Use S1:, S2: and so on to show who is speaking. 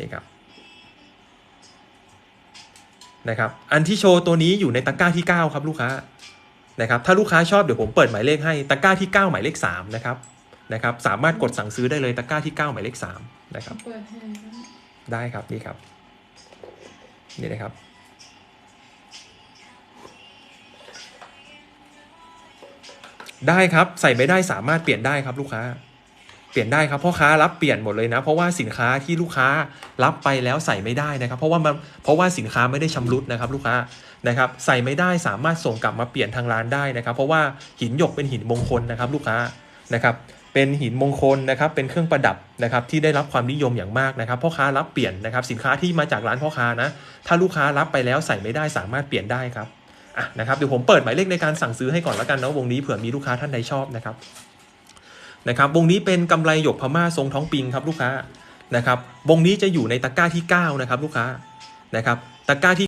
S1: นี่ครับนะครับ อันที่โชว์ตัวนี้อยู่ในตะกร้าที่ 9 ครับลูกค้านะครับ ถ้าลูกค้าชอบเดี๋ยวผมเปิดหมายเลขให้ตะกร้าที่ 9 หมายเลข3นะครับนะครับ สามารถกดสั่งซื้อได้เลยตะกร้าที่ 9 หมายเลข3นะครับ
S2: เปิดให้ก็ได้
S1: ได้ครับนี่ครับนี่นะครับได้ครับใส่ไม่ได้สามารถเปลี่ยนได้ครับลูกค้า เปลี่ยนได้ครับพ่อค้ารับเปลี่ยนหมดเลยนะ เพราะว่าสินค้าที่ลูกค้ารับไปแล้วใส่ไม่ได้นะครับ เพราะว่ามันเพราะว่าสินค้าไม่ได้ชำรุดนะครับ ลูกค้านะครับ ใส่ไม่ได้สามารถส่งกลับมาเปลี่ยนทางร้านได้นะครับ เพราะว่าหินหยกเป็นหินมงคลนะครับ ลูกค้านะครับเป็นหินมงคลนะครับ เป็นเครื่องประดับนะครับที่ได้รับความนิยมอย่างมากนะครับพ่อค้ารับเปลี่ยนนะครับ สินค้าที่มาจากร้านพ่อค้านะ ถ้าลูกค้ารับไปแล้วใส่ไม่ได้สามารถเปลี่ยนได้ครับอะนะครับเดี๋ยวผมเปิดหมายเลขในการสั่งซื้อให้ก่อนแล้วกันนะวงนี้เผื่อมีลูกค้าท่านใดชอบนะครับ นะครับวงนี้เป็นกำไรหยกพม่าทรงท้องปิงครับลูกค้านะครับวงนี้จะอยู่ในตะกร้าที่9นะครับลูกค้านะครับตะกร้าที่